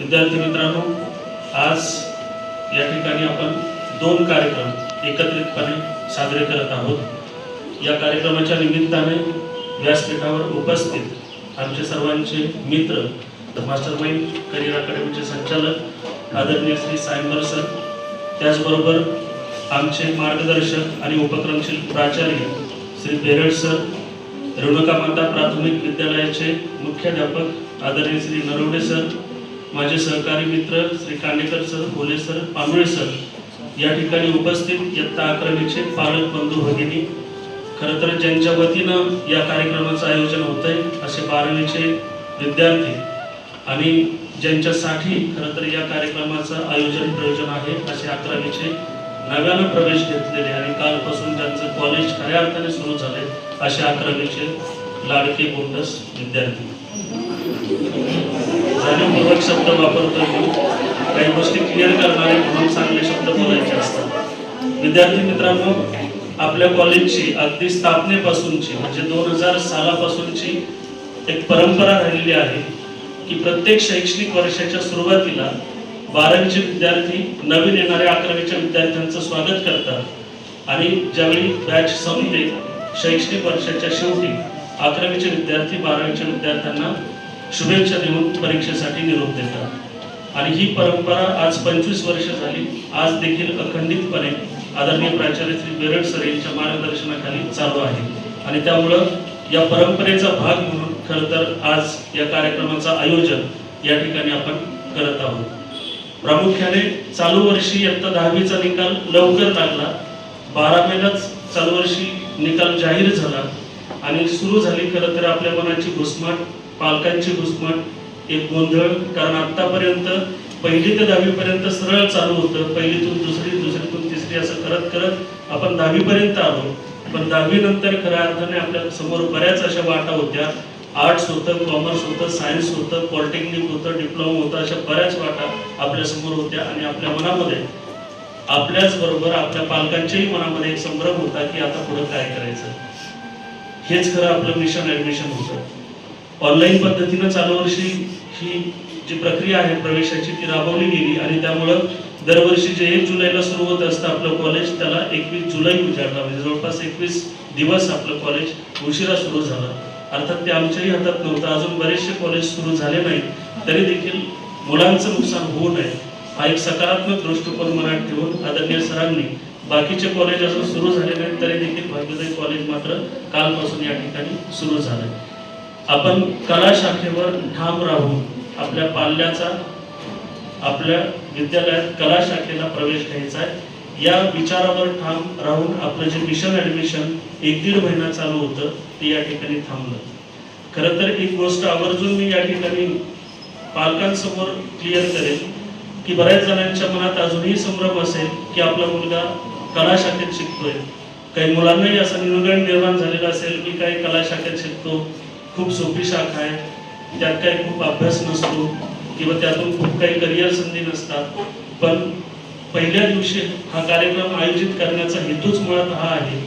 विद्यार्थी मित्रांनो आज या ठिकाणी आपण दोन कार्यक्रम एकत्रितपणे साजरे करत आहोत. या कार्यक्रमाच्या निमित्ताने व्यासपीठावर उपस्थित आमचे सर्वांचे मित्र मास्टर माइंड करिअर अकॅडमीचे संचालक आदरणीय श्री सायंबर सर त्याचबरोबर आमचे मार्गदर्शक आणि उपक्रमशील प्राचार्य श्री बेरड सर रेणुका माता प्राथमिक विद्यालयाचे मुख्याध्यापक आदरणीय श्री नरवडे सर माझे सहकारी मित्र Shri Kandekar sir Bhole sir Pangule sir या ठिकाणी उपस्थित इयत्ता अकरावीचे पालक बंधू भगिनी. खरं तर ज्यांच्या वतीनं या कार्यक्रमाचं आयोजन होत आहे असे बारावीचे विद्यार्थी आणि ज्यांच्यासाठी खरं तर या कार्यक्रमाचं आयोजन प्रयोजन आहे असे अकरावीचे नव्यानं प्रवेश घेतलेले आणि कालपासून त्यांचं कॉलेज खऱ्या अर्थाने सुरू झाले असे अकरावीचे लाडके बोंडस विद्यार्थी. जाणीवपूर्वक शब्द वापरतो काही गोष्टी क्लिअर करणारे म्हणून चांगले शब्द बोलायचे असतात. विद्यार्थी मित्रांनो आपल्या कॉलेजची अगदी स्थापनेपासूनची म्हणजे दोन हजार सालापासूनची एक परंपरा राहिलेली आहे की प्रत्येक शैक्षणिक वर्षाच्या सुरुवातीला बारावीचे विद्यार्थी नवीन येणाऱ्या अकरावीच्या विद्यार्थ्यांचं स्वागत करतात. आणि ज्यावेळी बॅच संपते शैक्षणिक वर्षाच्या शेवटी अकरावीचे विद्यार्थी बारावीच्या विद्यार्थ्यांना शुभेच्छा देऊन परीक्षेसाठी निरोप देतात. आणि ही परंपरा आज पंचवीस वर्ष झाली. आज देखील अखंडितपणे आदरणीय प्राचार्य श्री बेरड सर यांच्या मार्गदर्शनाखाली चालू आहे. आणि त्यामुळं या परंपरेचा भाग म्हणून खरं तर आज या कार्यक्रमाचं आयोजन या ठिकाणी आपण करत आहोत. प्रामुख्याने चालू वर्षी इयत्ता दहावीचा निकाल लवकर लागला. बारा महिन्यात चालू वर्षी निकाल जाहीर झाला. आणि सुरू झाली खरं तर आपल्या मनाची घुसमट. पालकांची घुसमट एक गोंधळ कारण आतापर्यंत पहिली ते दहावी पर्यंत सरळ चालू होतं. पहिलीतून दुसरी दुसरीतून तिसरी असं करत करत आपण दहावीपर्यंत आलो. पण दहावी नंतर खऱ्या अर्थाने आपल्यासमोर बऱ्याच अशा वाटा होत्या. आर्ट्स होतं कॉमर्स होतं सायन्स होतं पॉलिटेक्निक होतं डिप्लोमा होतं अशा बऱ्याच वाटा आपल्यासमोर होत्या आणि आपल्या मनामध्ये आपल्याच बरोबर आपल्या पालकांच्याही मनामध्ये एक संभ्रम होता की आता पुढे काय करायचं? हेच खरं आपलं मिशन ऍडमिशन होतं. ऑनलाईन पद्धतीनं चालू वर्षी ही जी प्रक्रिया आहे प्रवेशाची ती राबवली गेली आणि त्यामुळं दरवर्षी जे एक जुलैला सुरू होत असतं आपलं कॉलेज त्याला एकवीस जुलै उजाडला. म्हणजे जवळपास एकवीस दिवस आपलं कॉलेज उशिरा सुरू झालं. अर्थात ते आमच्याही हातात नव्हतं. अजून बरेचसे कॉलेज सुरू झाले नाहीत. तरी देखील मुलांचं नुकसान होऊ नये. हा एक सकारात्मक दृष्टिकोन मनात ठेवून आदरणीय सरांनी बाकीचे कॉलेज अजून सुरू झाले नाहीत. तरी देखील भाग्योदय कॉलेज मात्र कालपासून या ठिकाणी सुरू झालं आपण कला शाखेवर ठाम राहून आपल्या पाल्याचा आपल्या विद्यालयात कला शाखेला प्रवेश घ्यायचा आहे. या विचारावर ठाम राहून आपलं जे मिशन ऍडमिशन एक दीड महिना चालू होतं ते या ठिकाणी थांबलं. खरं तर एक गोष्ट आवर्जून मी या ठिकाणी पालकांसमोर क्लिअर करेन की बऱ्याच जणांच्या मनात अजूनही संभ्रम असेल की आपला मुलगा कला शाखेत शिकतोय. काही मुलांनाही असा निर्गण निर्माण झालेला असेल की काही कला शाखेत शिकतो. खूप सोपी शाखा आहे. त्यात काही खूप अभ्यास नसतो किंवा त्यातून खूप काही करिअर संधी नसतात. पण पहिल्या दिवशी हा कार्यक्रम आयोजित करण्याचा हेतूच मुळात हा आहे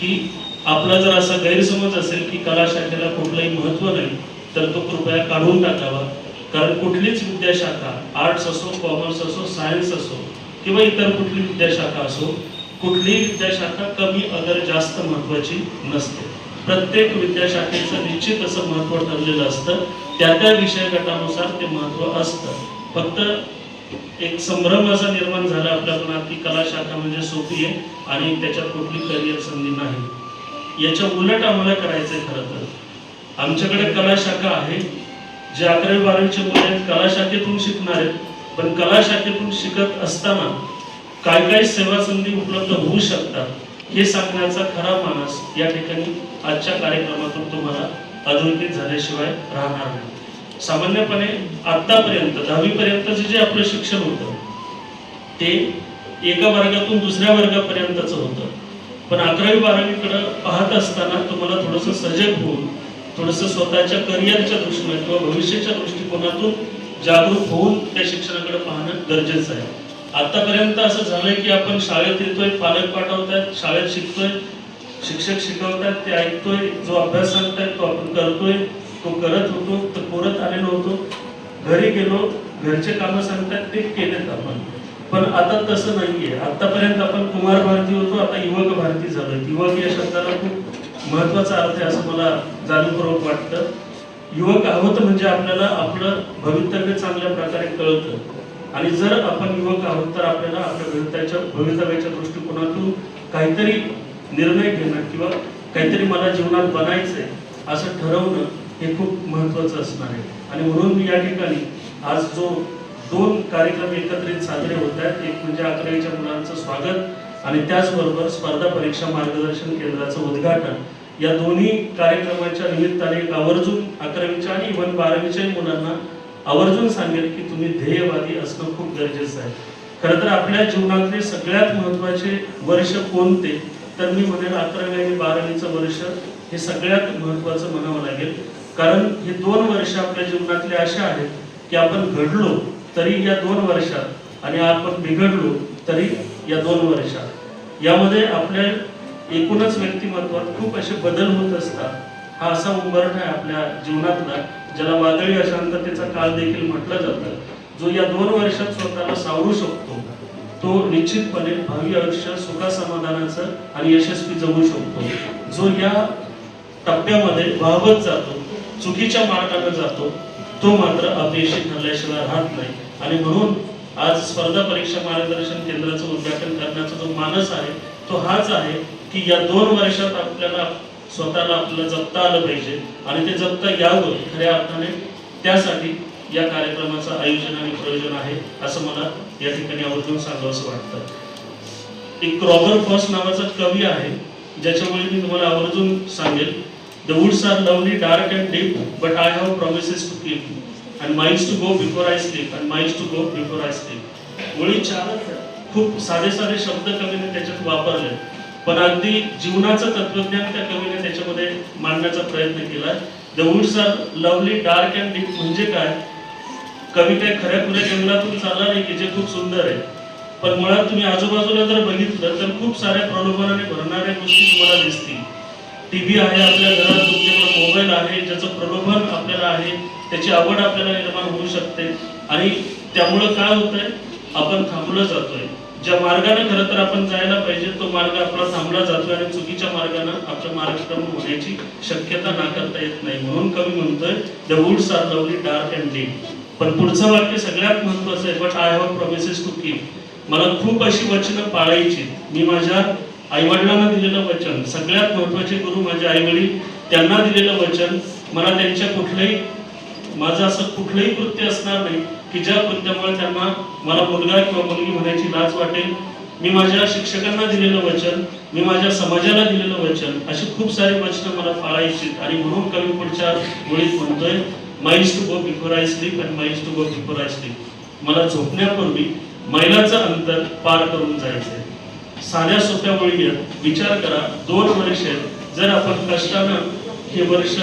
की आपला जर असा गैरसमज असेल की कला शाखेला कुठलंही महत्त्व नाही तर तो कृपया काढून टाकावा. कारण कुठलीच विद्याशाखा आर्ट्स असो कॉमर्स असो सायन्स असो किंवा इतर कुठली विद्याशाखा असो कुठलीही विद्याशाखा कमी अगर जास्त महत्त्वाची नसते. प्रत्येक विद्याशाखेचं निश्चित असं महत्त्व ठरलेलं असतं. त्या त्या विषय गटानुसार ते महत्त्व असतं. फक्त एक संभ्रम असा निर्माण झाला आपल्या मनात की कला शाखा म्हणजे सोपी आहे आणि त्याच्यात कुठली करिअर संधी नाही. याच्या उलट आम्हाला करायचंय खरं तर. आमच्याकडे कला शाखा आहे. जे अकरावी बारावीचे मुले आहेत कला शाखेतून शिकणार आहेत. पण कला शाखेतून शिकत असताना काय काय सेवा संधी उपलब्ध होऊ शकतात हे सांगण्याचा खरा मानस या ठिकाणी आजच्या कार्यक्रमातून तुम्हाला अधोरेखित झाल्याशिवाय राहणार नाही. सामान्यपणे आतापर्यंत दहावीपर्यंतचे जे आपलं शिक्षण होतं ते एका वर्गातून दुसऱ्या वर्गापर्यंतच होतं. पण अकरावी बारावीकडं पाहत असताना तुम्हाला थोडंसं सजग होऊन थोडंसं स्वतःच्या करिअरच्या दृष्टीने किंवा भविष्याच्या दृष्टिकोनातून जागरूक होऊन त्या शिक्षणाकडे पाहणं गरजेचं आहे. आतापर्यंत असं झालंय की आपण शाळेत येतोय पालक पाठवतायत शाळेत शिकतोय शिक्षक शिकवतात ते ऐकतोय जो अभ्यास सांगतायत तो आपण करतोय तो करत होतो तो करत आलेलो होतो. घरी गेलो घरचे कामं सांगतात ते केलेत आपण. पण आता तसं नाहीये. आतापर्यंत आपण कुमार भारती होतो आता युवक भारती झालो युवक या शब्दाला खूप महत्त्वाचा अर्थ आहे असं मला जाणीवपूर्वक वाटतं. युवक आहोत म्हणजे आपल्याला आपलं भवितव्य चांगल्या प्रकारे कळतं. आणि जर आपण युवक आहोत तर आपल्याला आपल्या भवितव्याच्या भवितव्याच्या दृष्टिकोनातून काहीतरी निर्णय घेणं किंवा काहीतरी मला जीवनात बनायचंय असं ठरवणं हे खूप महत्वाचं असणार आहे. आणि म्हणून मी या ठिकाणी आज जो दोन कार्यक्रम एकत्रित साजरे होत आहेत एक म्हणजे अकरावीच्या मुलांचं स्वागत आणि त्याचबरोबर स्पर्धा परीक्षा मार्गदर्शन केंद्राचं उद्घाटन या दोन्ही कार्यक्रमाच्या निमित्ताने आवर्जून अकरावीच्या आणि इव्हन बारावीच्याही मुलांना आवर्जून सांगेल की तुम्ही ध्येयवादी असणं खूप गरजेचं आहे. खरं तर आपल्या जीवनातले सगळ्यात महत्त्वाचे वर्ष कोणते? तर मी म्हणेल अकरावी आणि बारावीचं वर्ष हे सगळ्यात महत्वाचं म्हणावं लागेल. कारण हे दोन वर्ष आपल्या जीवनातले असे आहेत की आपण घडलो तरी या दोन वर्षात आणि आपण बिघडलो तरी या दोन वर्षात. यामध्ये आपल्या एकूणच व्यक्तिमत्वात खूप असे बदल होत असतात. हा असा उंबरठा आहे आपल्या जीवनातला ज्याला वादळी अशांततेचा काळ देखील म्हटलं जातं जो या दोन वर्षात स्वतःला सावरू शकतो. तो निश्चितपणे भावी आयुष्य सुखासमाधानाचं आणि यशस्वी जगू शकतो. जो या टप्प्यामध्ये वाहवत जातो चुकीच्या मार्गाने जातो तो मात्र अपयशी ठरल्याशिवाय राहत नाही. आणि म्हणून आज स्पर्धा परीक्षा मार्गदर्शन केंद्राचं उद्घाटन करण्याचा जो मानस आहे तो हाच आहे की या दोन वर्षात आपल्याला स्वतःला आपल्याला जपता आलं पाहिजे आणि ते जपता यावं खऱ्या अर्थाने त्यासाठी या कार्यक्रमाचं आयोजन आणि प्रयोजन आहे असं मला या ठिकाणी आवर्जून सांगावं असं वाटतं. एक रॉबर्ट फर्स्ट नावाचा कवी आहे ज्याच्यामुळे मी तुम्हाला आवर्जून सांगेल the woods are lovely dark and deep but I have promises to keep and miles to go before I sleep and miles to go before I sleep मुळी चार खूप साधे साधे शब्द कवीने त्याच्यात वापरले पण अगदी जीवनाचं तत्वज्ञान त्या कवीने त्याच्यामध्ये मांडण्याचा प्रयत्न केला. The woods are lovely dark and deep म्हणजे काय? कविता खऱ्या खुऱ्या जंगलातून चालणार आहे की जे खूप सुंदर आहे? पण मुळात तुम्ही आजूबाजूला जर बघितलं तर खूप साऱ्या प्रलोभनाने भरणाऱ्या गोष्टी तुम्हाला दिसतील. टीव्ही आहे आपल्या घरात तुमच्याकडे मोबाईल आहे ज्याचं प्रलोभन आपल्याला आहे त्याची आवड आपल्याला निर्माण होऊ शकते. आणि त्यामुळं काय होतंय? आपण थांबलं जातोय. ज्या मार्गाने खरं तर आपण जायला पाहिजे तो मार्ग आपला थांबला जातोय आणि चुकीच्या मार्गाने आपलं मार्गक्रम होण्याची शक्यता नाकारता येत नाही. म्हणून कवी म्हणतोय the woods are lovely dark and deep पण पुढचं वाक्य सगळ्यात महत्वाचं आहे. But I have promises to keep मला खूप अशी वचनं पाळायची. मी माझ्या आईवडिलांना दिलेलं वचन सगळ्यात महत्त्वाचे गुरु माझे आईवडील त्यांना दिलेलं वचन मला त्यांच्या कुठलंही माझं असं कुठलंही कृत्य असणार नाही की ज्या कृत्यामुळे त्यांना मला मुलगा किंवा मुलगी म्हणायची लाज वाटेल. मी माझ्या शिक्षकांना दिलेलं वचन मी माझ्या समाजाला दिलेलं वचन अशी खूप सारी वचनं मला पाळायची आणि म्हणून कवी पुढच्या वेळीत म्हणतोय miles to go before I sleep and miles to go before I sleep मला झोपण्यापूर्वी मैलाचं अंतर पार करून जायचंय. साध्या सोप्या वळी विचार करा. दोन वर्ष जर आपण कष्टानं हे वर्ष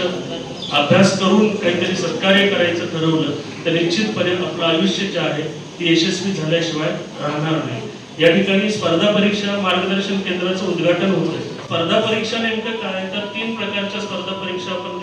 अभ्यास करून काहीतरी सत्कार्य करायचं ठरवलं तर निश्चितपणे आपलं आयुष्य जे आहे ते यशस्वी झाल्याशिवाय राहणार नाही. या ठिकाणी स्पर्धा परीक्षा मार्गदर्शन केंद्राचं उद्घाटन होत आहे स्पर्धा परीक्षा नेमकं काय? तर तीन प्रकारच्या स्पर्धा परीक्षा आपण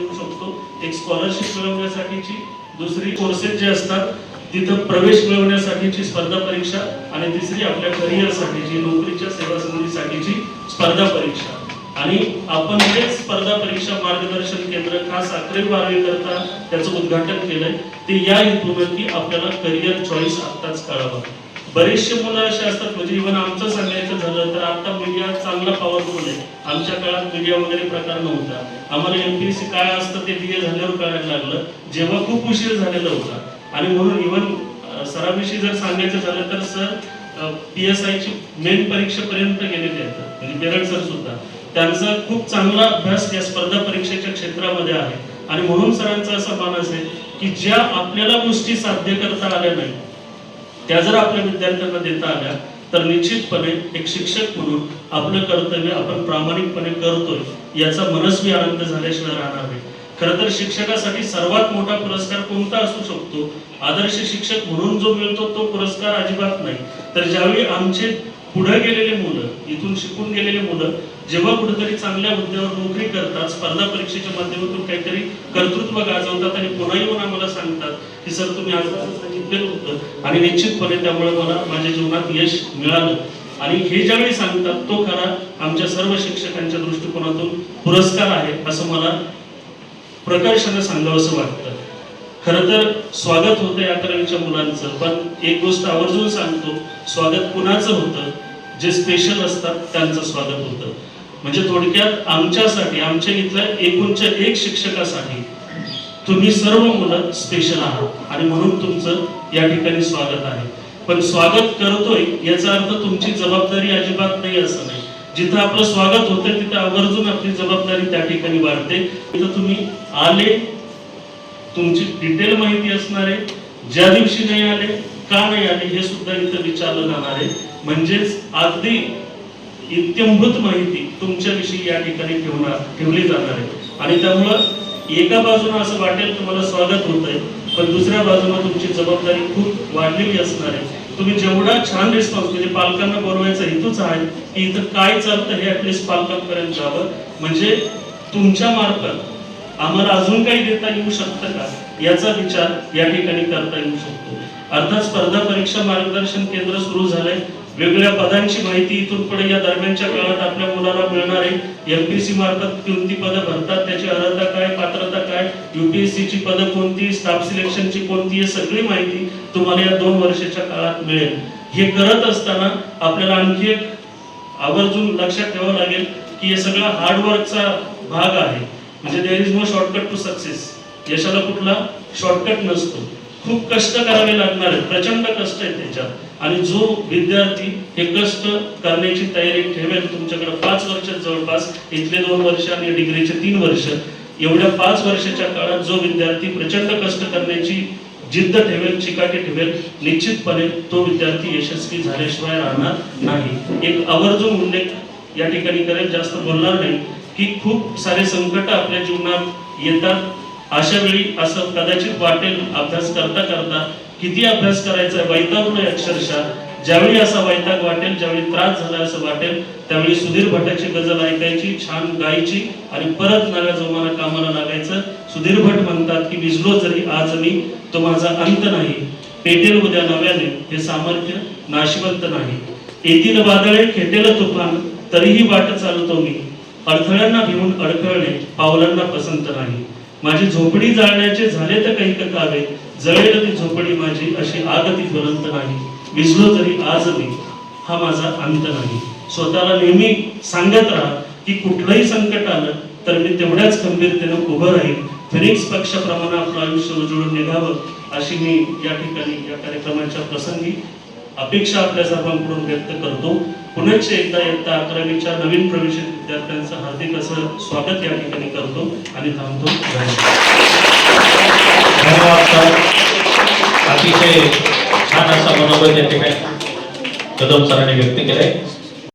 एक स्कॉलरशिप मिळवण्यासाठीची दुसरी कोर्सेस जे असतात तिथं प्रवेश मिळवण्यासाठीची स्पर्धा परीक्षा आणि तिसरी आपल्या करिअरसाठीची नोकरीच्या सेवा संधीसाठीची स्पर्धा परीक्षा. आणि आपण हे स्पर्धा परीक्षा मार्गदर्शन केंद्र खास अकरावी बारावी करता त्याचं उद्घाटन केलंय ते या हेतूनं की आपल्याला करिअर चॉईस आत्ताच कळावं. बरेचसे मुलं असे असतात म्हणजे इव्हन आमचं सांगायचं झालं तर आता मीडिया चांगला पॉवरफुल आहे. आमच्या काळात मीडिया वगैरे प्रकार नव्हता. आम्हाला एमपीएससी काय असतं ते बी ए झाल्यावर कळायला लागलं. जेव्हा खूप उशीर झालेला होता. आणि म्हणून इव्हन सराविषयी जर सांगायचं झालं तर सर पी एस आयची मेन परीक्षेपर्यंत गेलेले आहेत म्हणजे बेरड सर सुद्धा. त्यांचा खूप चांगला अभ्यास या स्पर्धा परीक्षेच्या क्षेत्रामध्ये आहे. आणि म्हणून सरांचा असा मानस आहे की ज्या आपल्याला गोष्टी साध्य करता आल्या नाही त्या जर आपल्या विद्यार्थ्यांना देता आल्या तर निश्चितपणे एक शिक्षक म्हणून आपलं कर्तव्य आपण प्रामाणिकपणे करतोय याचा मनस्वी आनंद झाल्याशिवाय राहणार नाही. खरं तर शिक्षकासाठी सर्वात मोठा पुरस्कार कोणता असू शकतो? आदर्श शिक्षक म्हणून जो मिळतो तो पुरस्कार अजिबात नाही. तर ज्यावेळी आमचे पुढे गेलेले मुलं इथून शिकून गेलेले मुलं जेव्हा कुठेतरी चांगल्या मुद्द्यावर नोकरी करतात स्पर्धा परीक्षेच्या माध्यमातून काहीतरी कर्तृत्व गाजवतात आणि पुन्हा येऊन आम्हाला सांगतात की सर तुम्ही आज सांगितलेलं होतं. आणि निश्चितपणे त्यामुळे मला माझ्या जीवनात यश मिळालं. आणि हे ज्यावेळी सांगतात तो खरा आमच्या सर्व शिक्षकांच्या दृष्टिकोनातून पुरस्कार आहे असं मला प्रकर्षानं सांगावंसं वाटतं. खरं तर स्वागत होतं अकरावीच्या मुलांचं पण एक गोष्ट आवर्जून सांगतो स्वागत कुणाचं होतं? जे स्पेशल असतात त्यांचं स्वागत होतं. म्हणजे थोडक्यात आमच्यासाठी आमच्या इथल्या एकूणच्या एक शिक्षकासाठी तुम्ही सर्व मुलं स्पेशल आहात. आणि म्हणून तुमचं या ठिकाणी स्वागत आहे. पण स्वागत करतोय याचा अर्थ तुमची जबाबदारी अजिबात नाही असं नाही. जिथं आपलं स्वागत होतं तिथं आवर्जून आपली जबाबदारी त्या ठिकाणी वाढते. तिथं तुम्ही आले तुमची डिटेल माहिती असणार आहे. ज्या दिवशी नाही आले का नाही आले हे सुद्धा इथं विचारलं जाणार आहे. म्हणजेच अगदी इत्यंभूत माहिती तुमच्याविषयी या ठिकाणी ठेवणार ठेवली जाणार आहे. आणि त्यामुळं एका बाजूनं असं वाटेल तुम्हाला स्वागत होत आहे पण दुसऱ्या बाजूनं तुमची जबाबदारी खूप वाढलेली असणार आहे. तुम्ही जेवढा छान रिस्पॉन्स म्हणजे पालकांना बोलवायचा हेतूच आहे की इथं काय चालतं हे ॲटलिस्ट पालकांपर्यंत जावं. म्हणजे तुमच्या मार्फत आम्हाला अजून काही देता येऊ शकतं का? याचा विचार या ठिकाणी करता येऊ शकतो. अर्थात स्पर्धा परीक्षा मार्गदर्शन केंद्र सुरू झालंय. वेगवेगळ्या पदांची माहिती इथून पुढे या दरम्यानच्या काळात आपल्या मुलाला मिळणार आहे एमपीसी मार्फत कोणती पदं भरतात त्याची अर्हता काय पात्रता काय युपीएससी ची पदं कोणती स्टाफ सिलेक्शनची कोणती हे सगळी माहिती तुम्हाला या दोन वर्षाच्या काळात मिळेल. हे करत असताना आपल्याला आणखी एक आवर्जून लक्षात ठेवावं लागेल की हे सगळं हार्डवर्कचा भाग आहे. म्हणजे there is no shortcut to success यशाला कुठला शॉर्टकट नसतो. खूप कष्ट करावे लागणार आहेत प्रचंड कष्ट आहेत त्याच्यात. आणि जो विद्यार्थी हे कष्ट करण्याची तयारी ठेवेल तुमच्याकडे पाच वर्ष जवळपास इथले दोन वर्ष आणि डिग्रीचे तीन वर्ष एवढ्या पाच वर्षाच्या काळात जो विद्यार्थी प्रचंड कष्ट करण्याची जिद्द ठेवेल चिकाटी ठेवेल निश्चितपणे तो विद्यार्थी यशस्वी झाल्याशिवाय राहणार नाही. एक आवर्जून उल्लेख या ठिकाणी करेल जास्त बोलणार नाही की खूप सारे संकट आपल्या जीवनात येतात. अशा वेळी असं कदाचित वाटेल अभ्यास करता करता किती अभ्यास करायचा आहे वैतागलोय अक्षरशः. ज्यावेळी असा वैताग वाटेल ज्यावेळी त्रास झाला असं वाटेल त्यावेळी सुधीर भटाची गजल ऐकायची छान गायची आणि परत नव्या जोमाला कामाला लागायचं. सुधीर भट म्हणतात की विजलो जरी आज मी तो माझा अंत नाही. पेटेल उद्या नव्याने हे सामर्थ्य नाशवंत नाही. येतील वादळे खेटेल तुफान तरीही वाट चालतो मी. अडथळ्यांना भिवून अडखळणे पावलांना पसंत नाही. माझी झोपडी जाळण्याचे झाले तर काही कावे? जळेल ती झोपडी माझी अशी आग ती ज्वलंत नाही. विझलो तरी आज मी. हा माझा अंत नाही. स्वतःला नेहमी सांगत राहा की कुठलंही संकट आलं तर मी तेवढ्याच गंभीरतेनं उभं राहील फिनिक्स पक्षाप्रमाणे आपलं आयुष्य उजळून निघावं अशी मी या ठिकाणी या कार्यक्रमाच्या प्रसंगी अपेक्षा आपल्या सर्वांकडून व्यक्त करतो. पुनश्च एकदा एकदा अकरावीच्या नवीन प्रवेशित विद्यार्थ्यांचं हार्दिक असं स्वागत या ठिकाणी करतो आणि थांबतो. धन्यवाद. सर अतिशय छान असा मनोबल या ठिकाणी कदम सरांनी व्यक्त केलाय